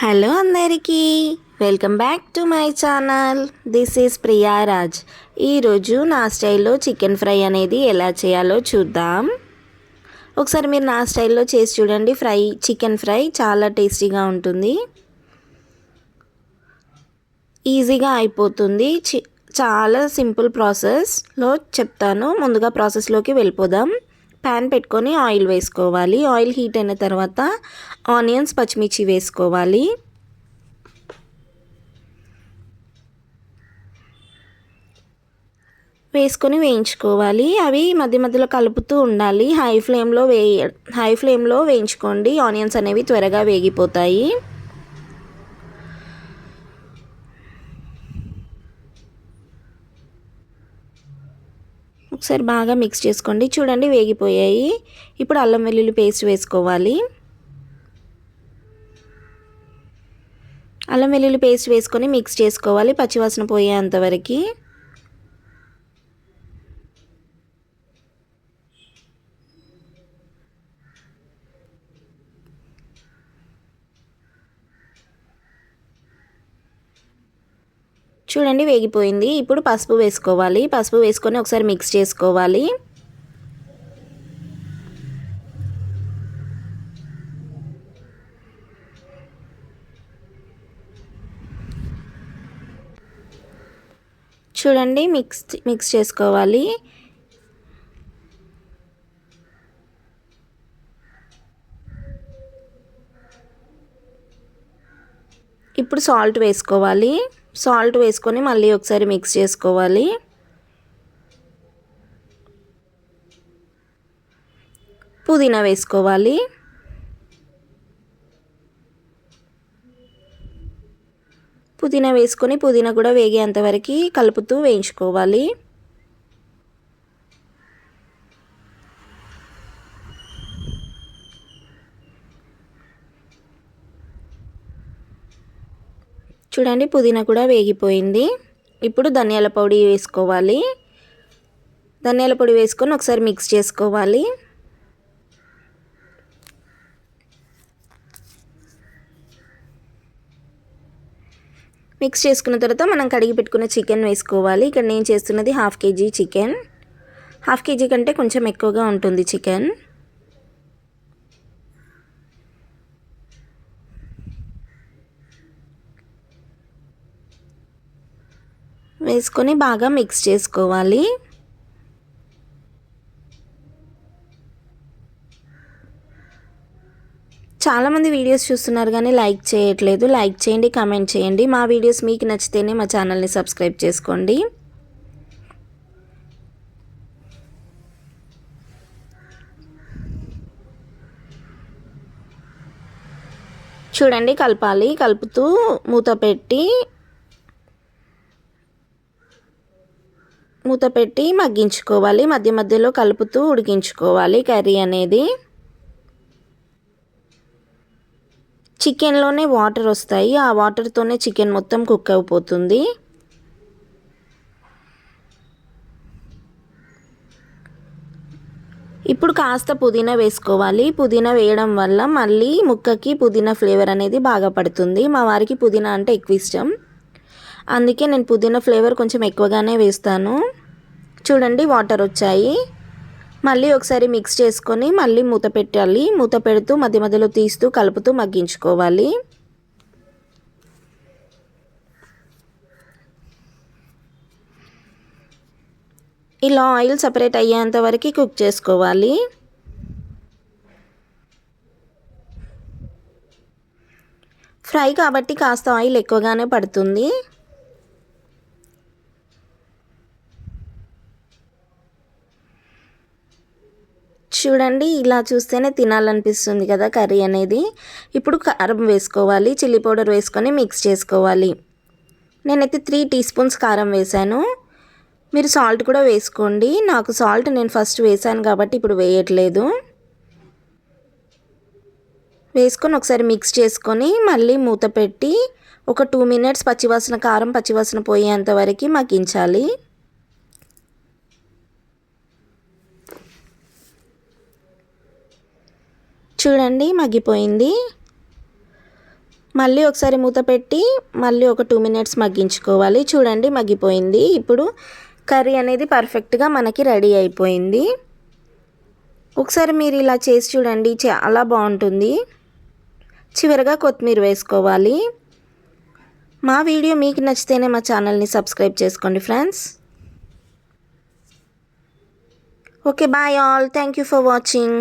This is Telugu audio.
హలో అందరికీ. Welcome back to my channel. This is Priyaraj ఈరోజు నా స్టైల్లో చికెన్ ఫ్రై అనేది ఎలా చేయాలో చూద్దాం. ఒకసారి మీరు నా స్టైల్లో చేసి చూడండి. ఫ్రై చికెన్ ఫ్రై చాలా టేస్టీగా ఉంటుంది. ఈజీగా అయిపోతుంది. చి చాలా సింపుల్ ప్రాసెస్లో చెప్తాను. ముందుగా ప్రాసెస్లోకి వెళ్ళిపోదాం. ప్యాన్ పెట్టుకొని ఆయిల్ వేసుకోవాలి. ఆయిల్ హీట్ అయిన తర్వాత ఆనియన్స్ పచ్చిమిర్చి వేసుకోవాలి. వేసుకొని వేయించుకోవాలి. అవి మధ్య మధ్యలో కలుపుతూ ఉండాలి. హై ఫ్లేమ్లో వేయ హై ఫ్లేమ్లో వేయించుకోండి. ఆనియన్స్ అనేవి త్వరగా వేగిపోతాయి. ఒకసారి బాగా మిక్స్ చేసుకోండి. చూడండి వేగిపోయాయి. ఇప్పుడు అల్లం వెల్లుల్లి పేస్ట్ వేసుకోవాలి. అల్లం వెల్లుల్లి పేస్ట్ వేసుకొని మిక్స్ చేసుకోవాలి. పచ్చివాసన పోయేంతవరకు చూడండి వేగిపోయింది. ఇప్పుడు పసుపు వేసుకోవాలి. పసుపు వేసుకొని ఒకసారి మిక్స్ చేసుకోవాలి. చూడండి మిక్స్ మిక్స్ చేసుకోవాలి. ఇప్పుడు సాల్ట్ వేసుకోవాలి. సాల్ట్ వేసుకొని మళ్ళీ ఒకసారి మిక్స్ చేసుకోవాలి. పుదీనా వేసుకోవాలి. పుదీనా వేసుకొని పుదీనా కూడా వేగేంతవరకు కలుపుతూ వేయించుకోవాలి. చూడండి పుదీనా కూడా వేగిపోయింది. ఇప్పుడు ధనియాల పొడి వేసుకోవాలి. ధనియాల పొడి వేసుకొని ఒకసారి మిక్స్ చేసుకోవాలి. మిక్స్ చేసుకున్న తర్వాత మనం కడిగి పెట్టుకున్న చికెన్ వేసుకోవాలి. ఇక్కడ నేను చేస్తున్నది half KG chicken half KG కంటే కొంచెం ఎక్కువగా ఉంటుంది చికెన్ వేసుకొని బాగా మిక్స్ చేసుకోవాలి. చాలామంది వీడియోస్ చూస్తున్నారు కానీ లైక్ చేయట్లేదు. లైక్ చేయండి కమెంట్ చేయండి. మా వీడియోస్ మీకు నచ్చితేనే మా ఛానల్ని సబ్స్క్రైబ్ చేసుకోండి. చూడండి కలపాలి. కలుపుతూ మూత పెట్టి మూత పెట్టి మగ్గించుకోవాలి. మధ్య మధ్యలో కలుపుతూ ఉడికించుకోవాలి కర్రీ అనేది. చికెన్లోనే వాటర్ వస్తాయి. ఆ వాటర్తోనే చికెన్ మొత్తం కుక్ అయిపోతుంది. ఇప్పుడు కాస్త పుదీనా వేసుకోవాలి. పుదీనా వేయడం వల్ల మళ్ళీ ముక్కకి పుదీనా ఫ్లేవర్ అనేది బాగా పడుతుంది. మా వారికి పుదీనా అంటే ఎక్కువ ఇష్టం. అందుకే నేను పుదీనా ఫ్లేవర్ కొంచెం ఎక్కువగానే వేస్తాను. చూడండి వాటర్ వచ్చాయి. మళ్ళీ ఒకసారి మిక్స్ చేసుకొని మళ్ళీ మూత పెట్టాలి. మూత పెడుతూ మధ్య మధ్యలో తీస్తూ కలుపుతూ మగ్గించుకోవాలి. ఇలా ఆయిల్ సపరేట్ అయ్యేంత వరకు కుక్ చేసుకోవాలి. ఫ్రై కాబట్టి కాస్త ఆయిల్ ఎక్కువగానే పడుతుంది. చూడండి ఇలా చూస్తేనే తినాలనిపిస్తుంది కదా కర్రీ అనేది. ఇప్పుడు కారం వేసుకోవాలి చిల్లీ పౌడర్ వేసుకొని మిక్స్ చేసుకోవాలి. నేనైతే త్రీ టీ స్పూన్స్ కారం వేశాను. మీరు సాల్ట్ కూడా వేసుకోండి. నాకు సాల్ట్ నేను ఫస్ట్ వేసాను కాబట్టి ఇప్పుడు వేయట్లేదు. వేసుకొని ఒకసారి మిక్స్ చేసుకొని మళ్ళీ మూత పెట్టి ఒక టూ మినిట్స్ పచ్చివాసన కారం పచ్చివాసన పోయేంత వరకు మగ్గించాలి చూడండి మగ్గిపోయింది. మళ్ళీ ఒకసారి మూత పెట్టి మళ్ళీ ఒక టూ మినిట్స్ మగ్గించుకోవాలి. చూడండి మగ్గిపోయింది. ఇప్పుడు కర్రీ అనేది పర్ఫెక్ట్గా మనకి రెడీ అయిపోయింది. ఒకసారి మీరు ఇలా చేసి చూడండి చాలా బాగుంటుంది. చివరిగా కొత్తిమీర వేసుకోవాలి. మా వీడియో మీకు నచ్చితేనే మా ఛానల్ని సబ్స్క్రైబ్ చేసుకోండి friends. Okay bye all. Thank you for watching